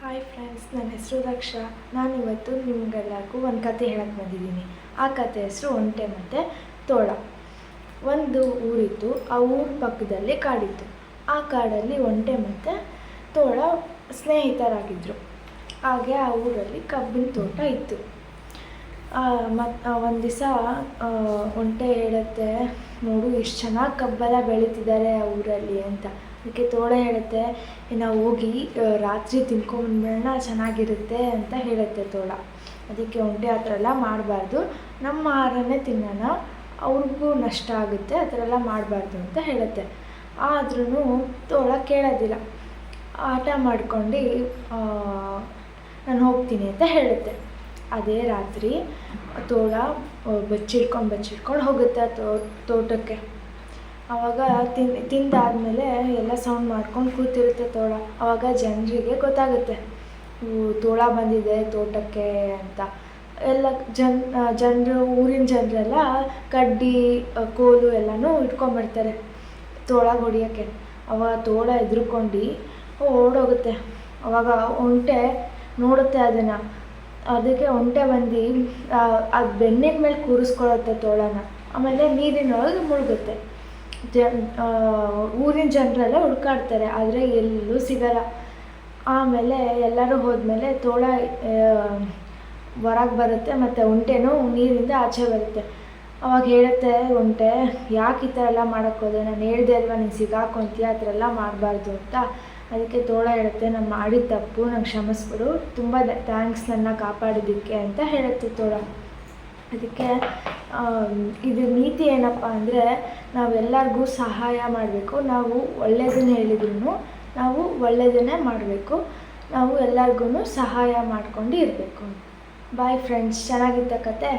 Hi friends ನನ್ನ ಹೆಸರು ರಕ್ಷಾ. ನಾನಿವತ್ತು ನಿಮಗೆಲ್ಲರಿಗೂ ಒಂದು ಕತೆ ಹೇಳಕ್ಕೆ ಬಂದಿದ್ದೀನಿ. ಆ ಕತೆ ಹೆಸರು ಒಂಟೆ ಮತ್ತು ತೋಳ. ಒಂದು ಊರಿತ್ತು, ಆ ಊರ ಪಕ್ಕದಲ್ಲಿ ಕಾಡಿತ್ತು. ಆ ಕಾಡಲ್ಲಿ ಒಂಟೆ ಮತ್ತು ತೋಳ ಸ್ನೇಹಿತರಾಗಿದ್ದರು ಹಾಗೆ ಆ ಊರಲ್ಲಿ ಕಬ್ಬಿನ ತೋಟ ಇತ್ತು. ಮತ್ತು ಒಂದು ದಿವಸ ಒಂಟೆ ಹೇಳುತ್ತೆ, ನೋಡು ಎಷ್ಟು ಚೆನ್ನಾಗಿ ಕಬ್ಬೆಲ್ಲ ಬೆಳೀತಿದ್ದಾರೆ ಆ ಊರಲ್ಲಿ ಅಂತ. ಅದಕ್ಕೆ ತೋಳ ಹೇಳುತ್ತೆ ನಾವು ಹೋಗಿ ರಾತ್ರಿ ತಿನ್ಕೊಂಡ್ಬಿಡೋಣ ಚೆನ್ನಾಗಿರುತ್ತೆ ಅಂತ ಹೇಳುತ್ತೆ ತೋಳ. ಅದಕ್ಕೆ ಒಂಟೆ ಆ ಥರ ಎಲ್ಲ ಮಾಡಬಾರ್ದು. ನಮ್ಮ ಆಹಾರನೇ ತಿನ್ನೋಣ. ಅವ್ರಿಗೂ ನಷ್ಟ ಆಗುತ್ತೆ. ಆ ಥರ ಎಲ್ಲ ಮಾಡಬಾರ್ದು ಅಂತ ಹೇಳುತ್ತೆ. ಆದ್ರೂ ತೋಳ ಕೇಳೋದಿಲ್ಲ. ಆಟ ಮಾಡ್ಕೊಂಡು ನಾನು ಹೋಗ್ತೀನಿ ಅಂತ ಹೇಳುತ್ತೆ. ಅದೇ ರಾತ್ರಿ ತೋಳ ಬಚ್ಚಿಡ್ಕೊಂಡು ಬಚ್ಚಿಟ್ಕೊಂಡು ಹೋಗುತ್ತೆ ಆ ತೋಟಕ್ಕೆ. ಆವಾಗ ತಿನ್, ತಿಂದಾದಮೇಲೆ ಎಲ್ಲ ಸೌಂಡ್ ಮಾಡ್ಕೊಂಡು ಕೂತಿರುತ್ತೆ ತೋಳ. ಆವಾಗ ಜನರಿಗೆ ಗೊತ್ತಾಗುತ್ತೆ. ತೋಳ ಬಂದಿದೆ ತೋಟಕ್ಕೆ ಅಂತ. ಎಲ್ಲ ಜನ್ ಜನರು, ಊರಿನ ಜನರೆಲ್ಲ ಕಡ್ಡಿ ಕೋಲು ಎಲ್ಲನೂ ಇಟ್ಕೊಂಬರ್ತಾರೆ ತೋಳ ಹೊಡಿಯೋಕ್ಕೆ ಅವಾಗ ತೋಳ ಎದ್ರುಕೊಂಡು ಓಡೋಗುತ್ತೆ. ಅವಾಗ ಒಂಟೆ ನೋಡುತ್ತೆ ಅದನ್ನು. ಅದಕ್ಕೆ ಒಂಟೆ ಬಂದು ಅದು ಬೆನ್ನಿನ ಮೇಲೆ ಕೂರಿಸ್ಕೊಳತ್ತೆ ತೋಳನ. ಆಮೇಲೆ ನೀರಿನೊಳಗೆ ಮುಳುಗುತ್ತೆ. ಊರಿನ ಜನರೆಲ್ಲ ಹುಡ್ಕಾಡ್ತಾರೆ, ಆದರೆ ಎಲ್ಲೂ ಸಿಗಲ್ಲ. ಆಮೇಲೆ ಎಲ್ಲರೂ ಹೋದ್ಮೇಲೆ ತೋಳ ಹೊರಗೆ ಬರುತ್ತೆ, ಮತ್ತು ಒಂಟೆನೂ ನೀರಿಂದ ಆಚೆ ಬರುತ್ತೆ. ಅವಾಗ ಹೇಳುತ್ತೆ ಒಂಟೆ, ಯಾಕೆ ಈ ಥರ ಎಲ್ಲ ಮಾಡೋಕ್ಕೆ ಹೋದೆ? ನಾನು ಹೇಳ್ದೆ ಅಲ್ವಾ, ನೀನು ಸಿಗಾಕೊಂತೀಯ ಆ ಥರ ಎಲ್ಲ ಮಾಡಬಾರ್ದು ಅಂತ. ಅದಕ್ಕೆ ತೋಳ ಹೇಳುತ್ತೆ, ನಾನು ಮಾಡಿದ ತಪ್ಪು, ನಂಗೆ ಕ್ಷಮಿಸ್ಬಿಡು, ತುಂಬ ಥ್ಯಾಂಕ್ಸ್ ನನ್ನ ಕಾಪಾಡಿದ್ದಕ್ಕೆ ಅಂತ ಹೇಳುತ್ತೆ ತೋಳ. ಅದಕ್ಕೆ ಇದು ನೀತಿ ಏನಪ್ಪ ಅಂದರೆ ನಾವೆಲ್ಲರಿಗೂ ಸಹಾಯ ಮಾಡಬೇಕು. ನಾವು ಒಳ್ಳೆಯದನ್ನ ಹೇಳಿದ್ರು ನಾವು ಒಳ್ಳೆಯದನ್ನೇ ಮಾಡಬೇಕು. ನಾವು ಎಲ್ಲರಿಗೂ ಸಹಾಯ ಮಾಡ್ಕೊಂಡು ಇರಬೇಕು. ಬಾಯ್ ಫ್ರೆಂಡ್ಸ್ ಚೆನ್ನಾಗಿತ್ತ ಕತೆ?